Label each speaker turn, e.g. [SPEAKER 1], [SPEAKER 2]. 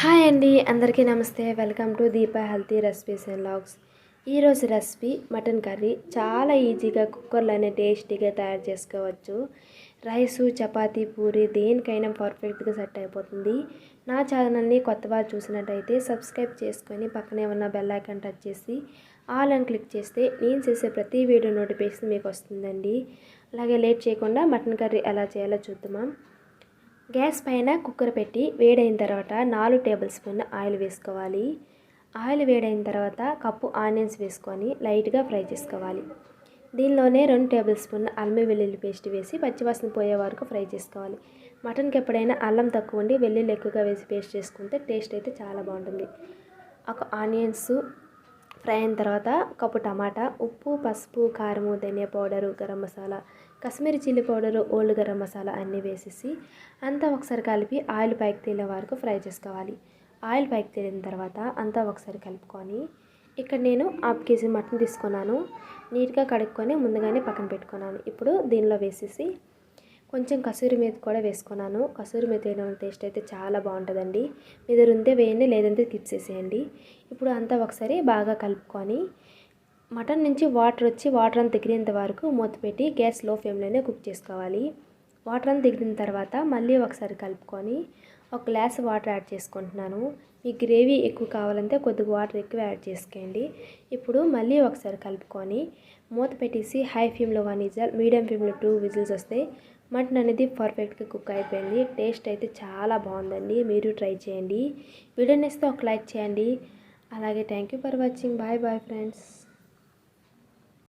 [SPEAKER 1] Hi అండి అందరికీ నమస్తే. Welcome to Deepa healthy recipes and vlogs. ఈరోజు రెసిపీ మటన్ కర్రీ. చాలా ఈజీగా కుక్కర్లోనే టేస్టీగా తయారు చేసుకోవచ్చు. రైసు చపాతీ పూరి దేనికైనా పర్ఫెక్ట్గా సెట్ అయిపోతుంది. నా ఛానల్ని కొత్త వారు చూసినట్టయితే సబ్స్క్రైబ్ చేసుకొని పక్కనే ఉన్న బెల్ ఐకాన్ టచ్ చేసి ఆల్ అని క్లిక్ చేస్తే నేను చేసే ప్రతి వీడియో నోటిఫికేషన్ మీకు వస్తుందండి. అలాగే లేట్ చేయకుండా మటన్ కర్రీ ఎలా చేయాలో చూద్దామా. గ్యాస్ పైన కుక్కర్ పెట్టి వేడైన తర్వాత నాలుగు టేబుల్ స్పూన్ ఆయిల్ వేసుకోవాలి. ఆయిల్ వేడైన తర్వాత కప్పు ఆనియన్స్ వేసుకొని లైట్గా ఫ్రై చేసుకోవాలి. దీనిలోనే రెండు టేబుల్ స్పూన్ అల్లం వెల్లుల్లి పేస్ట్ వేసి పచ్చివాసన పోయే వరకు ఫ్రై చేసుకోవాలి. మటన్కి ఎప్పుడైనా అల్లం తక్కువ ఉండి వెల్లుల్లి ఎక్కువగా వేసి పేస్ట్ చేసుకుంటే టేస్ట్ అయితే చాలా బాగుంటుంది. ఒక ఆనియన్స్ ఫ్రై అయిన తర్వాత కప్పు టమాటా ఉప్పు పసుపు కారము ధనియా powder garam masala Kashmiri chilli powder old garam masala అన్నీ వేసేసి అంతా ఒకసారి కలిపి ఆయిల్ పైకి తేలే వరకు ఫ్రై చేసుకోవాలి. ఆయిల్ పైకి తేలిన తర్వాత అంతా ఒకసారి కలుపుకొని ఇక్కడ నేను హాఫ్ కేజీ మటన్ తీసుకున్నాను. నీట్గా కడుక్కొని ముందుగానే పక్కన పెట్టుకున్నాను. ఇప్పుడు దీనిలో వేసేసి కొంచెం కసూరి మేతి కూడా వేసుకున్నాను. కసూరి మేతి వేయడం టేస్ట్ అయితే చాలా బాగుంటుందండి. మీ దగ్గర ఉంటే వేయండి లేదంటే తీసేసేయండి ఇప్పుడు అంతా ఒకసారి బాగా కలుపుకొని మటన్ నుంచి వాటర్ వచ్చి వాటర్ అంతా ఎగిరేంత వరకు మూత పెట్టి గ్యాస్లో ఫ్లేమ్లోనే కుక్ చేసుకోవాలి. వాటర్ అంతా దిగిన తర్వాత మళ్ళీ ఒకసారి కలుపుకొని ఒక గ్లాస్ వాటర్ యాడ్ చేసుకుంటున్నాను. మీ గ్రేవీ ఎక్కువ కావాలంటే కొద్దిగా వాటర్ ఎక్కువ యాడ్ చేసుకోండి. ఇప్పుడు మళ్ళీ ఒకసారి కలుపుకొని మూత పెట్టేసి హై ఫ్లేమ్లో వన్ విజిల్ మీడియం ఫ్లేమ్లో టూ విజిల్స్ వస్తాయి మటన్ అనేది పర్ఫెక్ట్గా కుక్ అయిపోయింది. టేస్ట్ అయితే చాలా బాగుందండి. మీరు ట్రై చేయండి. వీడియో నేస్తే ఒక లైక్ చేయండి. అలాగే thank you for watching. Bye bye friends.